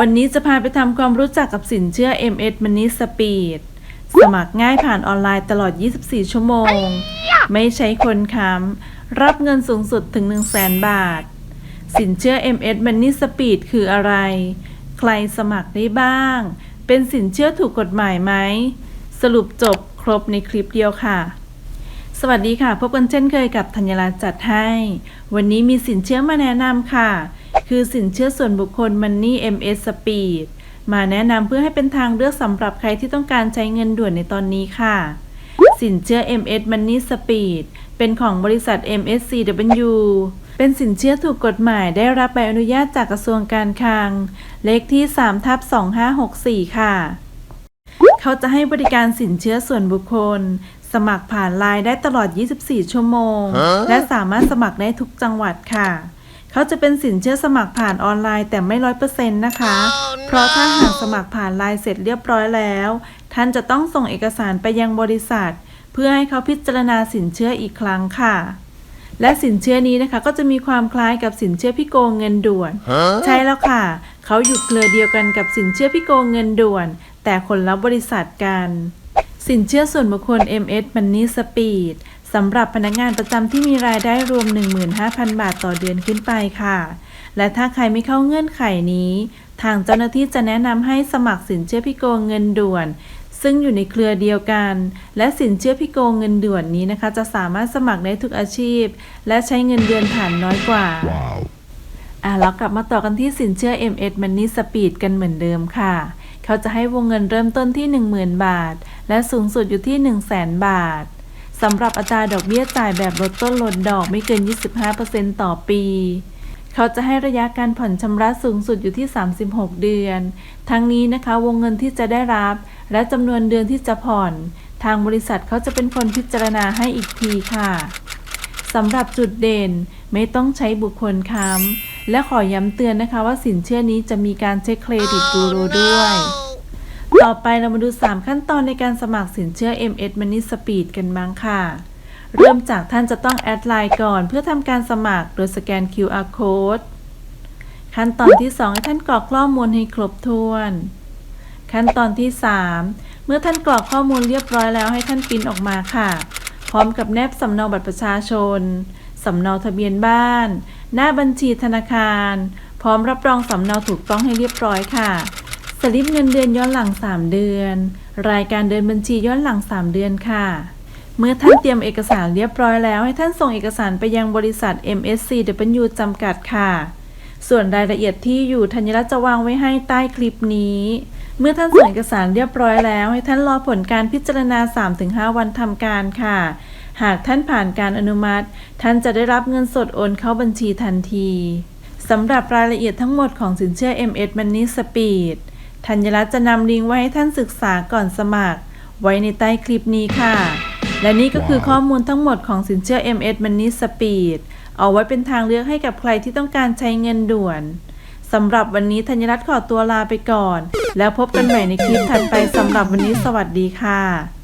วันนี้จะพาไปทำความรู้จักกับสินเชื่อ MS Money Speed สมัครง่ายผ่านออนไลน์ตลอด 24 ชั่วโมง ไม่ใช้คนค้ำ รับเงินสูงสุดถึง 1 0 0 0 0 0 บาท สินเชื่อ MS Money Speed คืออะไร ใครสมัครได้บ้าง เป็นสินเชื่อถูกกฎหมายไหม สรุปจบครบในคลิปเดียวค่ะสวัสดีค่ะ พบกันเช่นเคยกับธัญรัตน์จัดให้ วันนี้มีสินเชื่อมาแนะนำค่ะ คือสินเชื่อส่วนบุคคล Money MS Speed มาแนะนำเพื่อให้เป็นทางเลือกสำหรับใครที่ต้องการใช้เงินด่วนในตอนนี้ค่ะ สินเชื่อ MS Money Speed เป็นของบริษัท MSCW เป็นสินเชื่อถูกกฎหมายได้รับใบอนุญาตจากกระทรวงการคลัง เลขที่3ทับ2564 ค่ะ เขาจะให้บริการสินเชื่อส่วนบุคคล สมัครผ่านไลน์ได้ตลอด 24 ชั่วโมง และสามารถสมัครได้ทุกจังหวัดค่ะ เขาจะเป็นสินเชื่อสมัครผ่านออนไลน์แต่ไม่ร้อยเปอร์เซ็นต์นะคะเพราะถ้าหากสมัครผ่านไลน์เสร็จเรียบร้อยแล้ว ท่านจะต้องส่งเอกสารไปยังบริษัท เพื่อให้เขาพิจารณาสินเชื่ออีกครั้งค่ะ และสินเชื่อนี้นะคะก็จะมีความคล้ายกับสินเชื่อพี่โกงเงินด่วนใช่แล้วค่ะ เขาอยู่เครือเดียวกันกับสินเชื่อพี่โกงเงินด่วน แต่คนละบริษัทกัน สินเชื่อส่วนบุคคล MS Money Speed สำหรับพนักงานประจำที่มีรายได้รวม 15,000 บาทต่อเดือนขึ้นไปค่ะ และถ้าใครไม่เข้าเงื่อนไขนี้ ทางเจ้าหน้าที่จะแนะนำให้สมัครสินเชื่อพี่โกงเงินด่วน ซึ่งอยู่ในเครือเดียวกัน และสินเชื่อพี่โกงเงินด่วนนี้นะคะ จะสามารถสมัครได้ทุกอาชีพ และใช้เงินเดือนฐานน้อยกว่า Wow. อะเรากลับมาต่อกันที่สินเชื่อ MS Money Speed กันเหมือนเดิมค่ะเขาจะให้วงเงินเริ่มต้นที่ 10,000 บาท และสูงสุดอยู่ที่ 100,000บาท สำหรับอัตราดอกเบี้ยจ่ายแบบลดต้นลดดอกไม่เกิน 25%ต่อปี เขาจะให้ระยะการผ่อนชำระสูงสุดอยู่ที่ 36 เดือน ทั้งนี้นะคะวงเงินที่จะได้รับ และจำนวนเดือนที่จะผ่อน ทางบริษัทเขาจะเป็นคนพิจารณาให้อีกทีค่ะสำหรับจุดเด่นไม่ต้องใช้บุคคลค้ำและขอย้ำเตือนนะคะว่าสินเชื่อนี้จะมีการเช็คเครดิตกูรูด้วย ต่อไปเรามาดู 3 ขั้นตอนในการสมัครสินเชื่อ MS Money Speed กันบ้างค่ะ เริ่มจากท่านจะต้องแอดไลน์ก่อน เพื่อทำการสมัครโดยสแกน QR Code ขั้นตอนที่ 2 ให้ท่านกรอกข้อมูลให้ครบถ้วน ขั้นตอนที่ 3 เมื่อท่านกรอกข้อมูลเรียบร้อยแล้วให้ท่านปิ้นออกมาค่ะ พร้อมกับแนบสำเนาบัตรประชาชนสำเนาทะเบียนบ้าน หน้าบัญชีธนาคาร พร้อมรับรองสำเนาถูกต้องให้เรียบร้อยค่ะ สลิปเงินเดือนย้อนหลัง 3 เดือน รายการเดินบัญชีย้อนหลัง 3 เดือนค่ะ เมื่อท่านเตรียมเอกสารเรียบร้อยแล้ว ให้ท่านส่งเอกสารไปยังบริษัท MSCW จำกัดค่ะ ส่วนรายละเอียดที่อยู่ธัญรัตน์จะวางไว้ให้ใต้คลิปนี้ เมื่อท่านส่งเอกสารเรียบร้อยแล้ว ให้ท่านรอผลการพิจารณา 3-5 วันทำการค่ะ หากท่านผ่านการอนุมัติ ท่านจะได้รับเงินสดโอนเข้าบัญชีทันทีสำหรับรายละเอียดทั้งหมดของสินเชื่อ MS Money Speed ธัญรัตน์จะนำลิงก์ไว้ให้ท่านศึกษาก่อนสมัคร ไว้ในใต้คลิปนี้ค่ะ และนี่ก็คือข้อมูลทั้งหมดของสินเชื่อ MS Money Speed เอาไว้เป็นทางเลือกให้กับใครที่ต้องการใช้เงินด่วนสำหรับวันนี้ธัญรัตน์ขอตัวลาไปก่อน แล้วพบกันใหม่ในคลิปถัดไปสำหรับวันนี้สวัสดีค่ะ